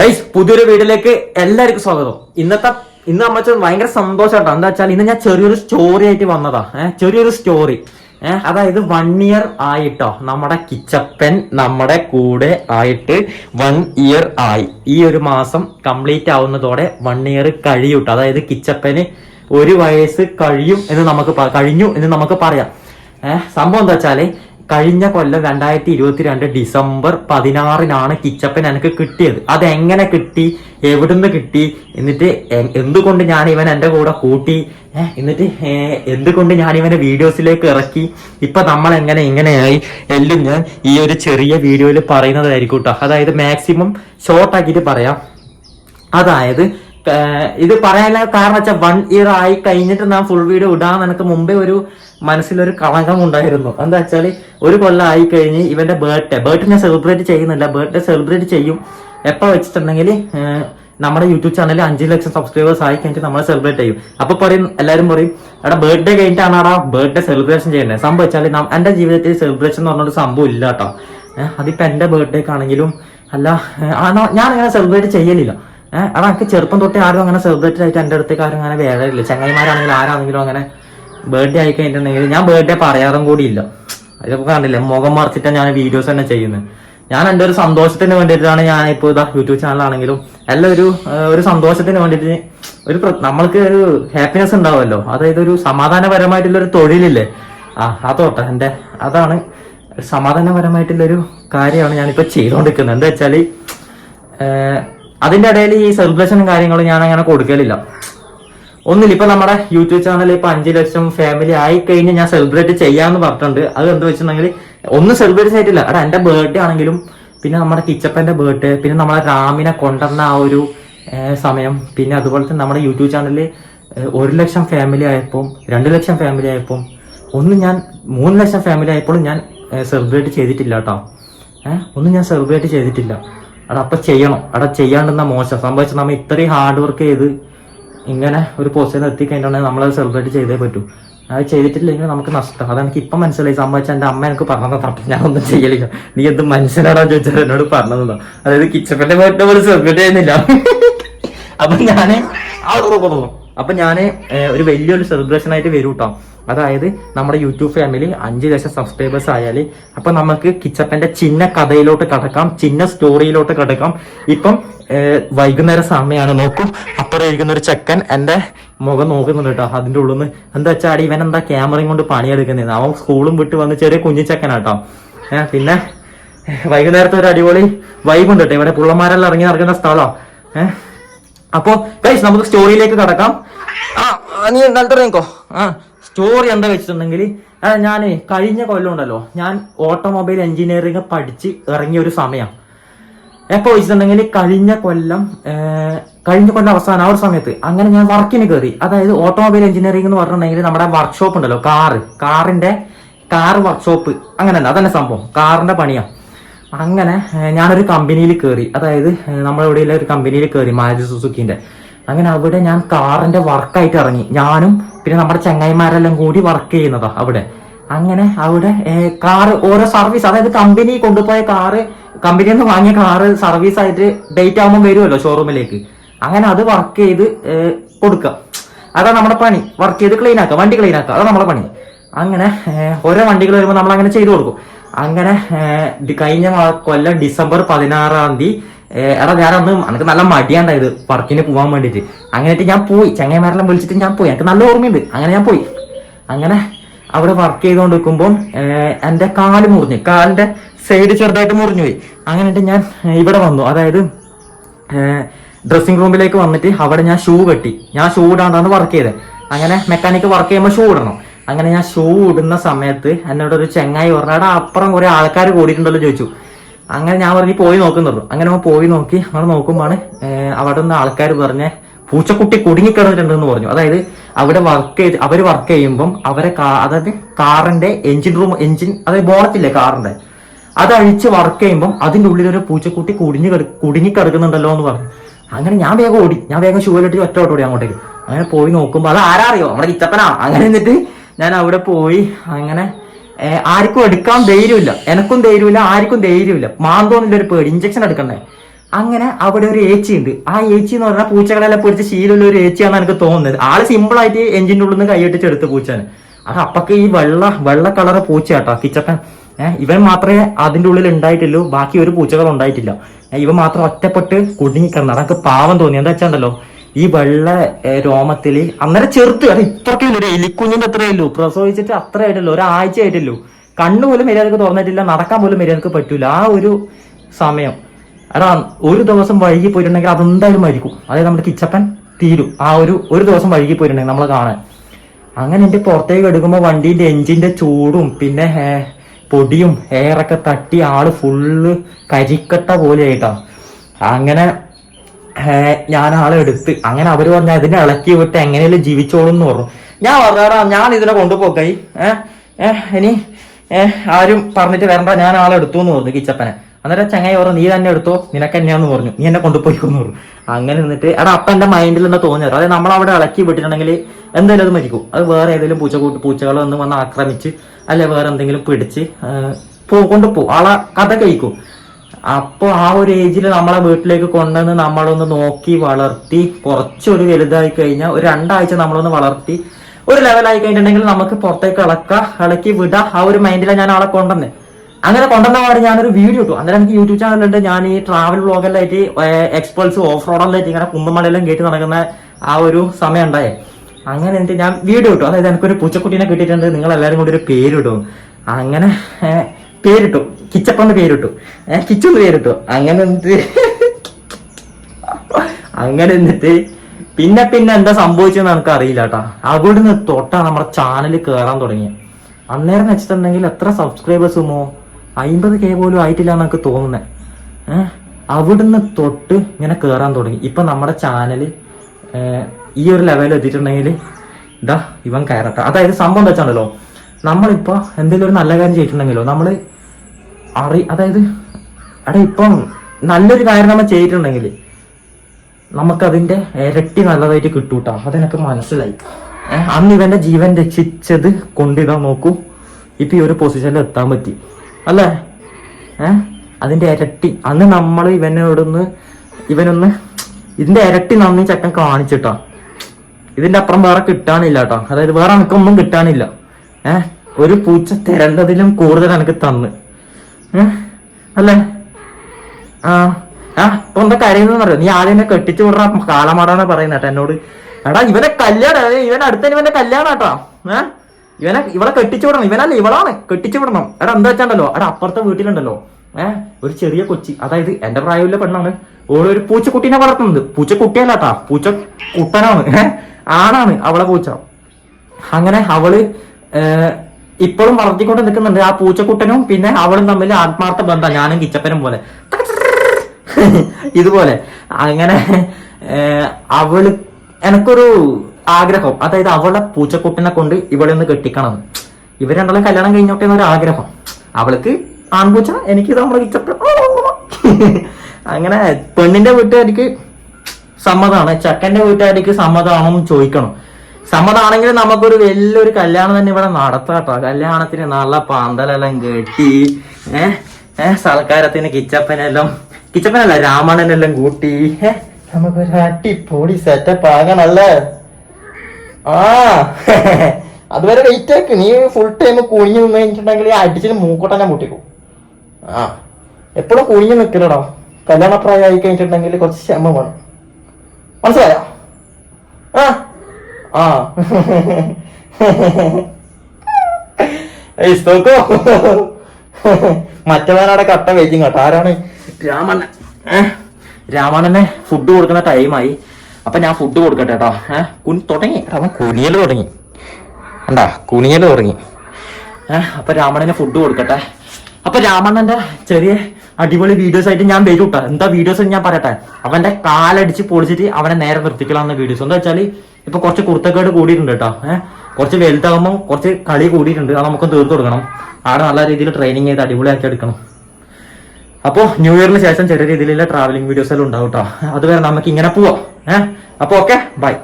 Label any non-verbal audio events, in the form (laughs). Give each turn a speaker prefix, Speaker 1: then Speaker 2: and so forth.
Speaker 1: Guys പുതിയൊരു വീഡിയോയിലേക്ക് എല്ലാവർക്കും സ്വാഗതം. ഇന്നത്തെ ഇന്ന് നമ്മൾ ഭയങ്കര സന്തോഷമാട്ടോ എന്താ വെച്ചാൽ ഇന്ന് ഞാൻ ചെറിയൊരു സ്റ്റോറി ആയിട്ട് വന്നതാ. ഏഹ് ചെറിയൊരു സ്റ്റോറി ഏഹ് അതായത് വൺ ഇയർ ആയിട്ടോ. നമ്മുടെ കിച്ചപ്പൻ നമ്മുടെ കൂടെ ആയിട്ട് വൺ ഇയർ ആയി. ഈ ഒരു മാസം കംപ്ലീറ്റ് ആവുന്നതോടെ വൺ ഇയർ കഴിയൂട്ടോ. അതായത് കിച്ചപ്പന് ഒരു വയസ്സ് കഴിയും എന്ന് നമുക്ക് കഴിഞ്ഞു എന്ന് നമുക്ക് പറയാം. ഏഹ് സംഭവം എന്താ വെച്ചാൽ കഴിഞ്ഞ കൊല്ലം രണ്ടായിരത്തി ഇരുപത്തിരണ്ട് ഡിസംബർ പതിനാറിനാണ് കിച്ചപ്പൻ എനിക്ക് കിട്ടിയത്. അതെങ്ങനെ കിട്ടി? എവിടുന്ന് കിട്ടി? എന്നിട്ട് എന്തുകൊണ്ട് ഞാൻ ഇവൻ എന്റെ കൂടെ കൂട്ടി? എന്നിട്ട് എന്തുകൊണ്ട് ഞാൻ ഇവനെ വീഡിയോസിലേക്ക് ഇറക്കി? ഇപ്പൊ നമ്മൾ എങ്ങനെ ഇങ്ങനെയായി? എല്ലാം ഞാൻ ഈ ഒരു ചെറിയ വീഡിയോയിൽ പറയുന്നതായിരിക്കും കേട്ടോ. അതായത് മാക്സിമം ഷോർട്ട് ആക്കിയിട്ട് പറയാം. അതായത് ഇത് പറയാനുള്ള കാരണം വെച്ചാൽ വൺ ഇയർ ആയി കഴിഞ്ഞിട്ട് ഞാൻ ഫുൾ വീഡിയോ ഇടാൻ എനിക്ക് മുമ്പേ ഒരു മനസ്സിലൊരു കളങ്കം ഉണ്ടായിരുന്നു എന്താ വെച്ചാൽ ഒരു കൊല്ലം ആയി കഴിഞ്ഞ് ഇവന്റെ ബർത്ത്ഡേ ബർത്ത്ഡേ ഞാൻ സെലിബ്രേറ്റ് ചെയ്യുന്നില്ല. ബർത്ത്ഡേ സെലിബ്രേറ്റ് ചെയ്യും. എപ്പോ വെച്ചിട്ടുണ്ടെങ്കിൽ നമ്മുടെ യൂട്യൂബ് ചാനലിൽ അഞ്ച് ലക്ഷം സബ്സ്ക്രൈബേഴ്സ് ആയി കഴിഞ്ഞിട്ട് നമ്മൾ സെലിബ്രേറ്റ് ചെയ്യും. അപ്പൊ പറയും എല്ലാവരും പറയും എടാ ബർത്ത്ഡേ കഴിഞ്ഞിട്ടാണ് ആടാ ബർത്ത്ഡേ സെലിബ്രേഷൻ ചെയ്യുന്നത് സംഭവം വെച്ചാൽ എന്റെ ജീവിതത്തിൽ സെലിബ്രേഷൻ എന്ന് പറഞ്ഞൊരു സംഭവം ഇല്ല കേട്ടോ ഏഹ് അതിപ്പോ എന്റെ ബർത്ത്ഡേക്ക് ആണെങ്കിലും അല്ല ഞാൻ അങ്ങനെ സെലിബ്രേറ്റ് ചെയ്യലില്ല. അതാ എനിക്ക് ചെറുപ്പം തൊട്ടേ ആരും അങ്ങനെ സെലിബ്രേറ്റ് ആയിട്ട് എന്റെ അടുത്തേക്ക് ആരും അങ്ങനെ വേറെയില്ല. ചങ്ങായിമാരാണെങ്കിലും ആരാണെങ്കിലും അങ്ങനെ ബർത്ത്ഡേ ആയി കഴിഞ്ഞിട്ടുണ്ടെങ്കിൽ ഞാൻ ബർത്ത്ഡേ പറയാറും കൂടി ഇല്ല. അതൊക്കെ കണ്ടില്ലേ? മുഖം മറിച്ചിട്ടാണ് ഞാൻ വീഡിയോസ് തന്നെ ചെയ്യുന്നത്. ഞാൻ എന്റെ ഒരു സന്തോഷത്തിന് വേണ്ടിയിട്ടാണ് ഞാൻ ഇപ്പോൾ ഇതാ യൂട്യൂബ് ചാനലാണെങ്കിലും എല്ലാം ഒരു ഒരു സന്തോഷത്തിന് വേണ്ടിയിട്ട് ഒരു നമ്മൾക്ക് ഒരു ഹാപ്പിനെസ് ഉണ്ടാവുമല്ലോ. അതായത് ഒരു സമാധാനപരമായിട്ടുള്ള ഒരു തൊഴിലില്ലേ? ആ അതോട്ടെ. എന്റെ അതാണ് സമാധാനപരമായിട്ടുള്ളൊരു കാര്യമാണ് ഞാനിപ്പോൾ ചെയ്തുകൊണ്ടിരിക്കുന്നത് എന്താ വെച്ചാൽ അതിന്റെ ഇടയിൽ ഈ സെലിബ്രേഷനും കാര്യങ്ങളും ഞാൻ അങ്ങനെ കൊടുക്കലില്ല. ഒന്നില്ല ഇപ്പൊ നമ്മുടെ യൂട്യൂബ് ചാനൽ ഇപ്പൊ അഞ്ചു ലക്ഷം ഫാമിലി ആയി കഴിഞ്ഞ് ഞാൻ സെലിബ്രേറ്റ് ചെയ്യാന്ന് പറഞ്ഞിട്ടുണ്ട്. അത് എന്ത് വെച്ചിട്ടുണ്ടെങ്കിൽ ഒന്നും സെലിബ്രേറ്റ് ചെയ്തിട്ടില്ല. എടാ എന്റെ ബർത്ത്ഡേ ആണെങ്കിലും പിന്നെ നമ്മുടെ കിച്ചപ്പന്റെ ബർത്ത്ഡേ പിന്നെ നമ്മളെ രാമിനെ കൊണ്ടുവന്ന ആ ഒരു സമയം പിന്നെ അതുപോലെ തന്നെ നമ്മുടെ യൂട്യൂബ് ചാനലിൽ ഒരു ലക്ഷം ഫാമിലി ആയപ്പോൾ രണ്ട് ലക്ഷം ഫാമിലി ആയപ്പോൾ ഒന്നും ഞാൻ മൂന്ന് ലക്ഷം ഫാമിലി ആയപ്പോഴും ഞാൻ സെലിബ്രേറ്റ് ചെയ്തിട്ടില്ല കേട്ടോ. ഏഹ് ഒന്നും ഞാൻ സെലിബ്രേറ്റ് ചെയ്തിട്ടില്ല. അവിടെ അപ്പൊ ചെയ്യണം. അവിടെ ചെയ്യാണ്ടെന്ന മോശം. സംഭവിച്ചാൽ നമ്മൾ ഇത്രയും ഹാർഡ് വർക്ക് ചെയ്ത് ഇങ്ങനെ ഒരു പൊസിഷൻ എത്തിക്കഴിഞ്ഞിട്ടുണ്ടെങ്കിൽ നമ്മളത് സെലിബ്രേറ്റ് ചെയ്തേ പറ്റൂ. അത് ചെയ്തിട്ടില്ലെങ്കിൽ നമുക്ക് നഷ്ടം. അത് എനിക്ക് ഇപ്പം മനസ്സിലായി. സംഭവിച്ചാൽ എന്റെ അമ്മ എനിക്ക് പറഞ്ഞു തട്ടി ഞാൻ ഒന്നും ചെയ്യലില്ല. നീ എന്ത് മനുഷ്യനാണോ ചോദിച്ചാൽ എന്നോട് പറഞ്ഞതാണ് അതായത് കിച്ചപ്പന്റെ പോലും സെലിബ്രേറ്റ് ചെയ്യുന്നില്ല. അപ്പൊ ഞാൻ ആ അപ്പൊ ഞാൻ ഒരു വലിയൊരു സെലിബ്രേഷൻ ആയിട്ട് വരും കേട്ടോ അതായത് നമ്മുടെ യൂട്യൂബ് ഫാമിലി അഞ്ച് ലക്ഷം സബ്സ്ക്രൈബേഴ്സ് ആയാൽ അപ്പൊ നമുക്ക് കിച്ചപ്പന്റെ ചിന്ന കഥയിലോട്ട് കടക്കാം ചിന്ന സ്റ്റോറിയിലോട്ട് കടക്കാം. ഇപ്പം വൈകുന്നേരം സമയമാണ് നോക്കും. അപ്പുറം ഇരിക്കുന്ന ഒരു ചെക്കൻ എന്റെ മുഖം നോക്കുന്നുണ്ട് കേട്ടോ അതിന്റെ ഉള്ളിൽ നിന്ന് എന്താ വെച്ചാൽ ഇവൻ എന്താ ക്യാമറയും കൊണ്ട് പണിയെടുക്കുന്നത്? അവൻ സ്കൂളും വിട്ട് വന്ന് ചെറിയ കുഞ്ഞു ചെക്കനാട്ടോ. പിന്നെ വൈകുന്നേരത്തെ ഒരു അടിപൊളി വൈബുണ്ട് കേട്ടോ. ഇവിടെ പുള്ളമാരെല്ലാം ഇറങ്ങി നടക്കുന്ന സ്ഥലമാണ് ഏഹ് അപ്പോ ഗൈസ് നമുക്ക് സ്റ്റോറിയിലേക്ക് കടക്കാം. ആ നീ എന്തായാലും തുടങ്ങിക്കോ ആ സ്റ്റോറി എന്താ വെച്ചിട്ടുണ്ടെങ്കിൽ ഞാൻ കഴിഞ്ഞ കൊല്ലം ഉണ്ടല്ലോ ഞാൻ ഓട്ടോമൊബൈൽ എഞ്ചിനീയറിംഗ് പഠിച്ച് ഇറങ്ങിയ ഒരു സമയം. എപ്പോ വെച്ചിട്ടുണ്ടെങ്കിൽ കഴിഞ്ഞ കൊല്ലം കഴിഞ്ഞ കൊല്ലം അവസാനം ആ ഒരു സമയത്ത് അങ്ങനെ ഞാൻ വർക്കിന് കയറി അതായത് ഓട്ടോമൊബൈൽ എഞ്ചിനീയറിംഗ് എന്ന് പറഞ്ഞിട്ടുണ്ടെങ്കിൽ നമ്മുടെ വർക്ക്ഷോപ്പ് ഉണ്ടല്ലോ കാറ്. കാറിന്റെ കാർ വർക്ക്ഷോപ്പ് അങ്ങനെയല്ല അതന്നെ സംഭവം കാറിന്റെ പണിയാ. അങ്ങനെ ഞാനൊരു കമ്പനിയിൽ കയറി അതായത് ഇവിടെയുള്ള ഒരു കമ്പനിയിൽ കയറി മാരുതി സുസുക്കിന്റെ. അങ്ങനെ അവിടെ ഞാൻ കാറിന്റെ വർക്കായിട്ട് ഇറങ്ങി. ഞാനും പിന്നെ നമ്മുടെ ചങ്ങായിമാരെല്ലാം കൂടി വർക്ക് ചെയ്യുന്നതാ അവിടെ. അങ്ങനെ അവിടെ കാറ് ഓരോ സർവീസ് അതായത് കമ്പനി കൊണ്ടുപോയ കാറ് കമ്പനിയിൽ നിന്ന് വാങ്ങിയ കാറ് സർവീസ് ആയിട്ട് ഡേറ്റ് ആകുമ്പോൾ വരുമല്ലോ ഷോറൂമിലേക്ക് അങ്ങനെ അത് വർക്ക് ചെയ്ത് കൊടുക്കാം. അതാണ് നമ്മുടെ പണി. വർക്ക് ചെയ്ത് ക്ലീൻ ആക്കുക വണ്ടി ക്ലീൻ ആക്കുക അതാണ് നമ്മുടെ പണി. അങ്ങനെ ഓരോ വണ്ടികൾ വരുമ്പോൾ നമ്മൾ അങ്ങനെ ചെയ്തു കൊടുക്കും. അങ്ങനെ കഴിഞ്ഞ കൊല്ലം ഡിസംബർ പതിനാറാം തീയതി എടാ ഞാനന്ന് എനിക്ക് നല്ല മടിയാണ്ടായത് വർക്കിന് പോകാൻ വേണ്ടിയിട്ട് അങ്ങനെയിട്ട് ഞാൻ പോയി. ചങ്ങന്മാരെല്ലാം വിളിച്ചിട്ട് ഞാൻ പോയി. എനിക്ക് നല്ല ഓർമ്മയുണ്ട്. അങ്ങനെ ഞാൻ പോയി. അങ്ങനെ അവിടെ വർക്ക് ചെയ്തുകൊണ്ടിരിക്കുമ്പോൾ എന്റെ കാൽ മുറിഞ്ഞു കാലിന്റെ സൈഡ് ചെറുതായിട്ട് മുറിഞ്ഞു പോയി. അങ്ങനെയിട്ട് ഞാൻ ഇവിടെ വന്നു. അതായത് ഡ്രസ്സിംഗ് റൂമിലേക്ക് വന്നിട്ട് അവിടെ ഞാൻ ഷൂ കെട്ടി. ഞാൻ ഷൂ ഇടാണ്ടാണ് വർക്ക് ചെയ്തത്. അങ്ങനെ മെക്കാനിക്ക് വർക്ക് ചെയ്യുമ്പോൾ ഷൂ ഇടണം. അങ്ങനെ ഞാൻ ഷൂ ഇടുന്ന സമയത്ത് എന്നോട് ഒരു ചെങ്ങായി പറഞ്ഞു "എടാ, അപ്പുറം കുറെ ആൾക്കാർ കൂടിയിട്ടുണ്ടല്ലോ ചോദിച്ചു. അങ്ങനെ ഞാൻ പറഞ്ഞു പോയി നോക്കുന്നുള്ളൂ. അങ്ങനെ പോയി നോക്കി അവിടെ നോക്കുമ്പോഴാണ് അവിടെ നിന്ന് ആൾക്കാർ പറഞ്ഞ പൂച്ചക്കുട്ടി കുടുങ്ങിക്കിടന്നിട്ടുണ്ടെന്ന് പറഞ്ഞു. അതായത് അവിടെ വർക്ക് ചെയ്ത് അവർ വർക്ക് ചെയ്യുമ്പം അവരെ അതായത് കാറിന്റെ എഞ്ചിൻ റൂം എഞ്ചിൻ അതായത് ബോണറ്റില്ലേ കാറിന്റെ അത് അഴിച്ച് വർക്ക് ചെയ്യുമ്പം അതിന്റെ ഉള്ളിൽ ഒരു പൂച്ചക്കുട്ടി കുടുങ്ങി കിട കുടുങ്ങി കിടക്കുന്നുണ്ടല്ലോ എന്ന് പറഞ്ഞു. അങ്ങനെ ഞാൻ വേഗം ഓടി ഞാൻ വേഗം ഷൂലിട്ട് ഒറ്റ ഓട്ടോടി ഓടി അങ്ങോട്ടേക്ക്. അങ്ങനെ പോയി നോക്കുമ്പോൾ അത് ആരാ അറിയോ? നമ്മുടെ ഇത്തപ്പനാ അങ്ങനെ എന്നിട്ട് ഞാൻ അവിടെ പോയി അങ്ങനെ ആർക്കും എടുക്കാൻ ധൈര്യമില്ല. എനക്കും ധൈര്യമില്ല ആർക്കും ധൈര്യമില്ല. മാന്തോന്നില്ല ഒരു പേടി ഇഞ്ചക്ഷൻ എടുക്കണ്ടേ? അങ്ങനെ അവിടെ ഒരു ഏച്ചി ഉണ്ട്. ആ ഏച്ചി എന്ന് പറഞ്ഞാൽ പൂച്ചകളെല്ലാം പിടിച്ച് ശീലമുള്ള ഒരു ഏച്ചിയാണ് എനിക്ക് തോന്നുന്നത്. ആൾ സിമ്പിൾ ആയിട്ട് എഞ്ചിന്റെ ഉള്ളിൽ നിന്ന് കൈയിട്ട് ചെടുത്ത് പൂച്ചാണ് അത് അപ്പൊക്കെ ഈ വെള്ള വെള്ള കളറ് കിച്ചപ്പൻ. ഏഹ് ഇവൻ മാത്രമേ അതിന്റെ ഉള്ളിൽ ഉണ്ടായിട്ടുള്ളൂ ബാക്കി ഒരു പൂച്ചകൾ ഉണ്ടായിട്ടില്ല. ഇവൻ മാത്രം ഒറ്റപ്പെട്ട് കുടുങ്ങിക്കിടന്നു അതൊക്കെ പാവം തോന്നി. എന്താ വെച്ചാണ്ടല്ലോ ഈ വെള്ള രോമത്തിൽ അന്നേരം ചെറുത്ത് അത് ഇത്രക്കേ ഉള്ളൂ എലിക്കുഞ്ഞിന്റെ അത്രയല്ലോ പ്രസവിച്ചിട്ട് അത്ര ആയിട്ടല്ലോ ഒരാഴ്ച ആയിട്ടല്ലോ കണ്ണു പോലും മര്യാദയ്ക്ക് തുറന്നിട്ടില്ല. നടക്കാൻ പോലും മര്യാദയ്ക്ക് പറ്റൂല. ആ ഒരു സമയം. എടാ ഒരു ദിവസം വൈകി പോയിട്ടുണ്ടെങ്കിൽ അതെന്തായാലും മരിക്കും. അതായത് നമ്മുടെ കിച്ചപ്പൻ തീരും. ആ ഒരു ഒരു ദിവസം വൈകി പോയിട്ടുണ്ടെങ്കിൽ നമ്മൾ കാണാൻ. അങ്ങനെ എന്റെ പുറത്തേക്ക് എടുക്കുമ്പോൾ വണ്ടീന്റെ എഞ്ചിന്റെ ചൂടും പിന്നെ പൊടിയും എയറൊക്കെ തട്ടി ആൾ ഫുള്ള് കരിക്കട്ട പോലെ ആയിട്ടാ അങ്ങനെ ഞാൻ ആളെ എടുത്ത്. അങ്ങനെ അവർ പറഞ്ഞ അതിനെ ഇളക്കി വിട്ട് എങ്ങനെയല്ലേ ജീവിച്ചോളും എന്ന് പറഞ്ഞു. ഞാൻ പറഞ്ഞാടാ ഞാൻ ഇതിനെ കൊണ്ടുപോക്കായി ഏഹ് ഇനി ആരും പറഞ്ഞിട്ട് വരണ്ട. ഞാൻ ആളെ എടുത്തു എന്ന് പറഞ്ഞു കിച്ചപ്പനെ. അന്നേരം ചങ്ങായി പറഞ്ഞു നീ തന്നെ എടുത്തോ. നിനക്ക് തന്നെയാന്ന് പറഞ്ഞു. നീ എന്നെ കൊണ്ടുപോയിക്കോന്ന് പറഞ്ഞു. അങ്ങനെ നിന്നിട്ട് എടാ അപ്പൊ എന്റെ മൈൻഡിൽ നിന്ന് തോന്നിയത്? അതായത് നമ്മൾ അവിടെ ഇളക്കി വിട്ടിട്ടുണ്ടെങ്കിൽ എന്തായാലും അത് മരിക്കും. അത് വേറെ ഏതെങ്കിലും പൂച്ച കൂട്ട് വന്ന് വന്ന് ആക്രമിച്ച് അല്ലെ വേറെ എന്തെങ്കിലും പിടിച്ച് പോ കൊണ്ടുപോകും ആളെ കഥ കഴിക്കും. അപ്പൊ ആ ഒരു ഏജിൽ നമ്മളെ വീട്ടിലേക്ക് കൊണ്ടുവന്ന് നമ്മളൊന്ന് നോക്കി വളർത്തി കുറച്ചൊരു വലുതായി കഴിഞ്ഞാൽ ഒരു രണ്ടാഴ്ച നമ്മളൊന്ന് വളർത്തി ഒരു ലെവലായി കഴിഞ്ഞിട്ടുണ്ടെങ്കിൽ നമുക്ക് പുറത്തേക്ക് ഇളക്ക ഇളക്കി വിട ആ ഒരു മൈൻഡിലാണ് ഞാൻ ആളെ കൊണ്ടുവന്ന്. അങ്ങനെ കൊണ്ടുവന്ന പാട് ഞാനൊരു വീഡിയോ ഇട്ടു. അന്നേരം എനിക്ക് യൂട്യൂബ് ചാനലുണ്ട് ഞാൻ ഈ ട്രാവൽ വ്ളോഗെല്ലായിട്ട് എക്സ്പൾസ് ഓഫ് റോഡെല്ലായിട്ട് ഇങ്ങനെ കുന്നുമലയെല്ലാം കേട്ട് നടക്കുന്ന ആ ഒരു സമയം ഉണ്ടായേ. അങ്ങനെ എന്നിട്ട് ഞാൻ വീഡിയോ ഇട്ടു. അതായത് എനിക്കൊരു പൂച്ചക്കുട്ടീനെ കിട്ടിയിട്ടുണ്ട്. നിങ്ങൾ എല്ലാവരും കൂടി ഒരു പേരിടും. അങ്ങനെ പേരിട്ടു. കിച്ചപ്പന്ന് പേരിട്ടു. ഏഹ് കിച്ചെന്ന് പേരിട്ടു. അങ്ങനെ എന്നിട്ട് അങ്ങനെ എന്നിട്ട് പിന്നെ പിന്നെ എന്താ സംഭവിച്ചെന്ന് എനിക്ക് അറിയില്ല കേട്ടാ അവിടുന്ന് തൊട്ടാ നമ്മുടെ ചാനൽ കയറാൻ തുടങ്ങി. അന്നേരം വെച്ചിട്ടുണ്ടെങ്കിൽ എത്ര സബ്സ്ക്രൈബേഴ്സുമോ അമ്പത് കെ പോലും ആയിട്ടില്ല എന്നൊക്കെ തോന്നുന്നേ. ഏഹ് അവിടുന്ന് തൊട്ട് ഇങ്ങനെ കയറാൻ തുടങ്ങി. ഇപ്പൊ നമ്മുടെ ചാനൽ ഈ ഒരു ലെവലിൽ എത്തിയിട്ടുണ്ടെങ്കിൽ ഇതാ ഇവൻ കയറട്ടെ. അതായത് സംഭവം വെച്ചാണല്ലോ നമ്മളിപ്പോ എന്തെങ്കിലും ഒരു നല്ല കാര്യം ചെയ്തിട്ടുണ്ടെങ്കിലോ നമ്മൾ അറി അതായത് അവിടെ ഇപ്പം നല്ലൊരു കാര്യം നമ്മൾ ചെയ്തിട്ടുണ്ടെങ്കിൽ നമുക്കതിന്റെ ഇരട്ടി നല്ലതായിട്ട് കിട്ടൂട്ടാ. അതെനിക്ക് മനസ്സിലായി. അന്ന് ഇവന്റെ ജീവൻ രക്ഷിച്ചത് കൊണ്ടിടാൻ നോക്കൂ. ഇപ്പൊ ഈ ഒരു പൊസിഷനിൽ എത്താൻ പറ്റി. അല്ലേ? ഏഹ് അതിന്റെ ഇരട്ടി. അന്ന് നമ്മൾ ഇവനോടൊന്ന് ഇവനൊന്ന് ഇതിന്റെ ഇരട്ടി നന്ദി ചക്കൻ കാണിച്ചിട്ടാ. ഇതിന്റെ അപ്പുറം വേറെ കിട്ടാനില്ല കേട്ടോ അതായത് വേറെ എനിക്കൊന്നും കിട്ടാനില്ല. ഏഹ് ഒരു പൂച്ച തിരണ്ടതിലും കൂടുതൽ എനിക്ക് തന്ന്. അല്ലേ? ആ. ആ ഇപ്പൊ എന്താ കരയുന്നു പറയുന്നത് നീ ആദ്യം എന്നെ കെട്ടിച്ചു വിടറ കാലമാടാണ് പറയുന്നത് കേട്ടോ എന്നോട്. എടാ ഇവനെ കല്യാണം ഇവൻ അടുത്ത ഇവന്റെ കല്യാണം കേട്ടോ. ഏഹ് ഇവനെ ഇവളെ കെട്ടിച്ചു വിടണം. ഇവനല്ല ഇവളാണ്. കെട്ടിച്ചു വിടണം. എടാ എന്താ വെച്ചാണ്ടല്ലോ? എടാ അപ്പുറത്തെ വീട്ടിലുണ്ടല്ലോ. ഏഹ് ഒരു ചെറിയ കൊച്ചി. അതായത് എന്റെ പ്രായമുള്ള പെണ്ണാണ്. ഓളൊരു പൂച്ചക്കുട്ടീനെ വളർത്തുന്നത്. പൂച്ചക്കുട്ടിയല്ല കേട്ടാ. പൂച്ച കുട്ടനാണ് ഏഹ് ആണാണ് അവളെ പൂച്ച. അങ്ങനെ അവൾ ഇപ്പോഴും വളർത്തിക്കൊണ്ട് നിൽക്കുന്നുണ്ട് ആ പൂച്ചക്കുട്ടനും പിന്നെ അവളും തമ്മിൽ ആത്മാർത്ഥ ബന്ധം ഞാനും കിച്ചപ്പനും പോലെ. (laughs) ഇതുപോലെ. അങ്ങനെ അവൾ എനക്കൊരു ആഗ്രഹം. അതായത് അവളെ പൂച്ചക്കുട്ടിനെ കൊണ്ട് ഇവളെ ഒന്ന് കെട്ടിക്കണം. ഇവർ രണ്ടാളും കല്യാണം കഴിഞ്ഞോട്ടെ എന്നൊരു ആഗ്രഹം. അവൾക്ക് ആൺപൂച്ച എനിക്ക് നമ്മുടെ കിച്ചപ്പൻ (laughs) അങ്ങനെ പെണ്ണിന്റെ വീട്ടുകാർക്ക് സമ്മതമാണ് ചെക്കന്റെ വീട്ടുകാർക്ക് സമ്മതമാണെന്ന് ചോദിക്കണം. സമ്മതമാണെങ്കിൽ നമുക്കൊരു വലിയൊരു കല്യാണം തന്നെ ഇവിടെ നടത്താട്ടോ കല്യാണത്തിന് നല്ല പന്തലെല്ലാം കെട്ടി ഏഹ് ഏഹ് സൽക്കാരത്തിന് കിച്ചപ്പനെല്ലാം കിച്ചപ്പനല്ല രാമണനെല്ലാം കൂട്ടി നമുക്കൊരു അടിപൊളി സെറ്റപ്പ് ആകണല്ലേ? ആ അതുവരെ വെയിറ്റ് ആക്കി. നീ ഫുൾ ടൈം കുഴിഞ്ഞു നിന്ന് കഴിഞ്ഞിട്ടുണ്ടെങ്കിൽ മൂക്കോട്ട ഞാൻ മുട്ടിക്കും ആ എപ്പോഴും കുഴിഞ്ഞു നിൽക്കില്ലടോ കല്യാണപ്രായമായി കഴിഞ്ഞിട്ടുണ്ടെങ്കിൽ കുറച്ച് ക്ഷമ വേണം. മനസ്സിലായോ? ആ ആ. ഏയ് സ്തോക്കോ മറ്റവനവിടെ കട്ട വെയിറ്റിംഗ് കേട്ടോ. ആരാണ്? രാമണ്ണൻ. ഏ? രാമണ്ണനെ ഫുഡ് കൊടുക്കുന്ന ടൈമായി അപ്പൊ ഞാൻ ഫുഡ് കൊടുക്കട്ടെ കേട്ടോ. ഏഹ് കുനി തുടങ്ങി. അവൻ കുനിയൽ തുടങ്ങി. കണ്ടാ കുനിയൽ തുടങ്ങി. ഏഹ് അപ്പൊ രാമണ്ണന് ഫുഡ് കൊടുക്കട്ടെ. അപ്പൊ രാമണ്ണന്റെ ചെറിയ അടിപൊളി വീഡിയോസ് ആയിട്ട് ഞാൻ വരും എന്താ വീഡിയോസ് ഞാൻ പറയട്ടെ? അവന്റെ കാലടിച്ച് പൊളിച്ചിട്ട് അവനെ നേരെ നിർത്തിക്കലാന്ന വീഡിയോസ് എന്താ വെച്ചാൽ ഇപ്പൊ കുറച്ച് കുർത്തക്കേട് കൂടിയിട്ടുണ്ട് കേട്ടോ. ഏഹ് കുറച്ച് വലുതാകുമ്പോൾ കുറച്ച് കളി കൂടിയിട്ടുണ്ട്. അത് നമുക്ക് തീർത്തു കൊടുക്കണം. ആടെ നല്ല രീതിയിൽ ട്രെയിനിങ് ചെയ്ത് അടിപൊളിയാക്കി എടുക്കണം. അപ്പോൾ ന്യൂ ഇയറിന് ശേഷം ചെറിയ രീതിയിലുള്ള ട്രാവലിംഗ് വീഡിയോസ് എല്ലാം ഉണ്ടാവും കേട്ടോ. അതുവരെ നമുക്ക് ഇങ്ങനെ പോവാം. ഏഹ് അപ്പൊ ഓക്കെ ബൈ